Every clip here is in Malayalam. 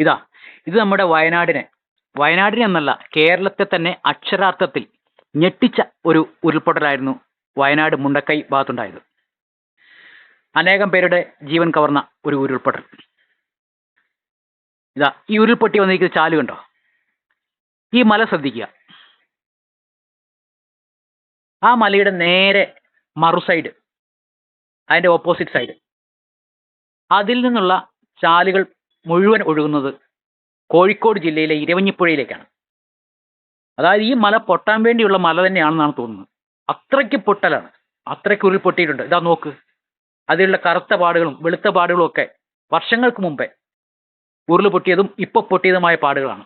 ഇതാ ഇത് നമ്മുടെ വയനാടിനെ. വയനാടിനെ എന്നല്ല കേരളത്തെ തന്നെ അക്ഷരാർത്ഥത്തിൽ ഞെട്ടിച്ച ഒരു ഉരുൾപൊട്ടലായിരുന്നു വയനാട് മുണ്ടക്കൈ ഭാഗത്തുണ്ടായത്. അനേകം പേരുടെ ജീവൻ കവർന്ന ഒരു ഉരുൾപൊട്ടൽ. ഇതാ ഈ ഉരുൾപൊട്ടി വന്നിരിക്കുന്ന ചാൽ കണ്ടോ? ഈ മല ശ്രദ്ധിക്കുക. ആ മലയുടെ നേരെ മറു സൈഡ് അതിന്റെ ഓപ്പോസിറ്റ് സൈഡ് അതിൽ നിന്നുള്ള ചാലുകൾ മുഴുവൻ ഒഴുകുന്നത് കോഴിക്കോട് ജില്ലയിലെ ഇരവഞ്ഞിപ്പുഴയിലേക്കാണ്. അതായത് ഈ മല പൊട്ടാൻ വേണ്ടിയുള്ള മല തന്നെയാണെന്നാണ് തോന്നുന്നത്. അത്രയ്ക്ക് പൊട്ടലാണ്. അത്രയ്ക്ക് ഉരുൾപൊട്ടിയിട്ടുണ്ട്. ഇതാ നോക്ക്. അതിലുള്ള കറുത്ത പാടുകളും വെളുത്ത പാടുകളും ഒക്കെ വർഷങ്ങൾക്ക് മുമ്പേ ഉരുൾ പൊട്ടിയതും ഇപ്പൊ പൊട്ടിയതുമായ പാടുകളാണ്.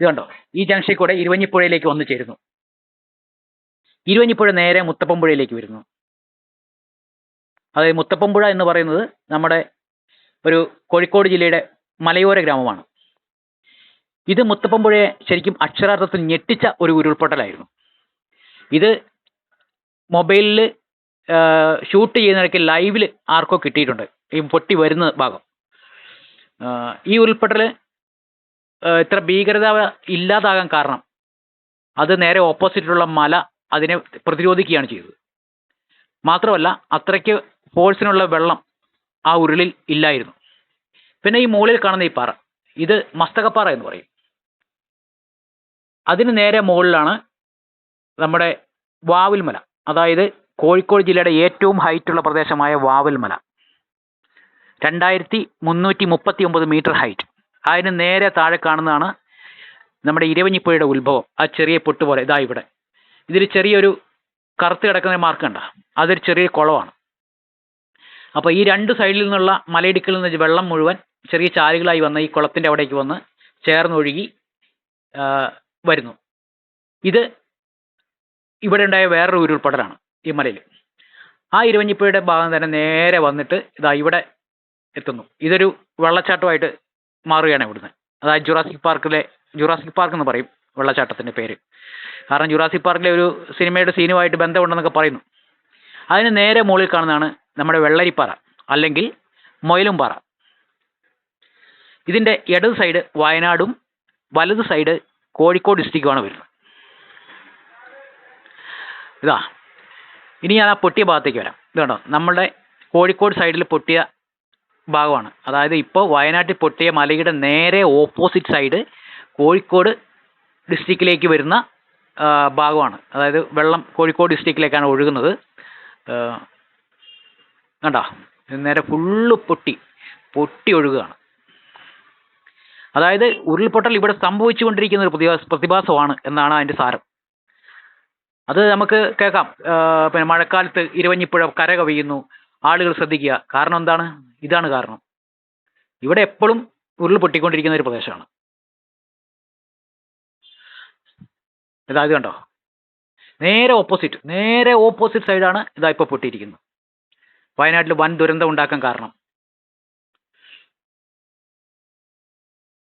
ഇത് കണ്ടോ? ഈ ജംഗ്ഷനിൽ കൂടെ ഇരുവഞ്ഞിപ്പുഴയിലേക്ക് വന്നു ചേരുന്നു. ഇരുവഞ്ഞിപ്പുഴ നേരെ മുത്തപ്പമ്പുഴയിലേക്ക് വരുന്നു. അതായത് മുത്തപ്പമ്പുഴ എന്ന് പറയുന്നത് നമ്മുടെ ഒരു കോഴിക്കോട് ജില്ലയുടെ മലയോര ഗ്രാമമാണ്. ഇത് മുത്തപ്പമ്പുഴയെ ശരിക്കും അക്ഷരാർത്ഥത്തിൽ ഞെട്ടിച്ച ഒരു ഉരുൾപൊട്ടലായിരുന്നു. ഇത് മൊബൈലിൽ ഷൂട്ട് ചെയ്യുന്നിടയ്ക്ക് ലൈവിൽ ആർക്കോ കിട്ടിയിട്ടുണ്ട്. ഈ പൊട്ടി വരുന്ന ഭാഗം. ഈ ഉരുൾപൊട്ടൽ ഇത്ര ഭീകരത ഇല്ലാതാകാൻ കാരണം അത് നേരെ ഓപ്പോസിറ്റിലുള്ള മല അതിനെ പ്രതിരോധിക്കുകയാണ് ചെയ്തത്. മാത്രമല്ല അത്രയ്ക്ക് ഫോഴ്സിനുള്ള വെള്ളം ആ ഉരുളിൽ ഇല്ലായിരുന്നു. പിന്നെ ഈ മുകളിൽ കാണുന്ന ഈ പാറ. ഇത് മസ്തകപ്പാറ എന്ന് പറയും. അതിന് നേരെ മുകളിലാണ് നമ്മുടെ വാവിൽമല. അതായത് കോഴിക്കോട് ജില്ലയുടെ ഏറ്റവും ഹൈറ്റുള്ള പ്രദേശമായ വാവിൽമല. രണ്ടായിരത്തി മുന്നൂറ്റി മുപ്പത്തി ഒമ്പത് മീറ്റർ ഹൈറ്റ് അതിന് നേരെ താഴെ കാണുന്നതാണ് നമ്മുടെ ഇരവഞ്ഞിപ്പുഴയുടെ ഉത്ഭവം. ആ ചെറിയ പൊട്ട് പോലെ ഇതാ ഇവിടെ. ഇതിൽ ചെറിയൊരു കറുത്ത് കിടക്കുന്ന മാർക്ക് കണ്ട അതൊരു ചെറിയ കുളമാണ് അപ്പോൾ ഈ രണ്ട് സൈഡിൽ നിന്നുള്ള മലയിടുക്കിൽ നിന്ന് വെള്ളം മുഴുവൻ ചെറിയ ചാലുകളായി വന്ന ഈ കുളത്തിന്റെ അവിടേക്ക് വന്ന് ചേർന്നൊഴുകി വരുന്നു. ഇത് ഇവിടെ ഉണ്ടായ വേറൊരു ഉരുൾപൊട്ടലാണ് ഈ മലയിൽ. ആ ഇരുവഞ്ഞിപ്പുഴയുടെ ഭാഗം തന്നെ നേരെ വന്നിട്ട് ഇതാ ഇവിടെ എത്തുന്നു. ഇതൊരു വെള്ളച്ചാട്ടമായിട്ട് മാറുകയാണ് ഇവിടുന്ന്. അതായത് ജുറാസിക് പാർക്കിലെ ജുറാസിക് പാർക്ക് എന്ന് പറയും വെള്ളച്ചാട്ടത്തിന്റെ പേര്. കാരണം ജുറാസിക് പാർക്കിലെ ഒരു സിനിമയുടെ സീനുമായിട്ട് ബന്ധമുണ്ടെന്നൊക്കെ പറയുന്നു. അതിന് നേരെ മുകളിൽ കാണുന്നതാണ് നമ്മുടെ വെള്ളരിപ്പാറ അല്ലെങ്കിൽ മൊയിലുംപാറ. ഇതിന്റെ ഇടത് സൈഡ് വയനാടും വലത് സൈഡ് കോഴിക്കോട് ഡിസ്ട്രിക്റ്റുമാണ് വരുന്നത്. ഇതാ ഇനി ഞാൻ ആ പൊട്ടിയ ഭാഗത്തേക്ക് വരാം. ഇത് കണ്ടോ നമ്മുടെ കോഴിക്കോട് സൈഡിൽ പൊട്ടിയ ഭാഗമാണ്. അതായത് ഇപ്പോൾ വയനാട്ടിൽ പൊട്ടിയ മലയുടെ നേരെ ഓപ്പോസിറ്റ് സൈഡ് കോഴിക്കോട് ഡിസ്ട്രിക്റ്റിലേക്ക് വരുന്ന ഭാഗമാണ്. അതായത് വെള്ളം കോഴിക്കോട് ഡിസ്ട്രിക്റ്റിലേക്കാണ് ഒഴുകുന്നത്. കണ്ടോ നേരെ ഫുള്ള് പൊട്ടി പൊട്ടി ഒഴുകുകയാണ്. അതായത് ഉരുൾപൊട്ടൽ ഇവിടെ സംഭവിച്ചുകൊണ്ടിരിക്കുന്ന ഒരു പ്രതിഭാസ പ്രതിഭാസമാണ് എന്നാണ് അതിന്റെ സാരം. അത് നമുക്ക് കേൾക്കാം. പിന്നെ മഴക്കാലത്ത് ഇരുവഞ്ഞിപ്പുഴ കര കവിയുന്നു. ആളുകൾ ശ്രദ്ധിക്കുക. കാരണം എന്താണ്? ഇതാണ് കാരണം. ഇവിടെ എപ്പോഴും ഉരുൾ പൊട്ടിക്കൊണ്ടിരിക്കുന്ന ഒരു പ്രദേശമാണ്. ഇതാ ഇത് കണ്ടോ? നേരെ ഓപ്പോസിറ്റ് നേരെ ഓപ്പോസിറ്റ് സൈഡാണ് ഇതാ ഇപ്പോൾ പൊട്ടിയിരിക്കുന്നത്. വയനാട്ടിൽ വൻ ദുരന്തം ഉണ്ടാക്കാൻ കാരണം.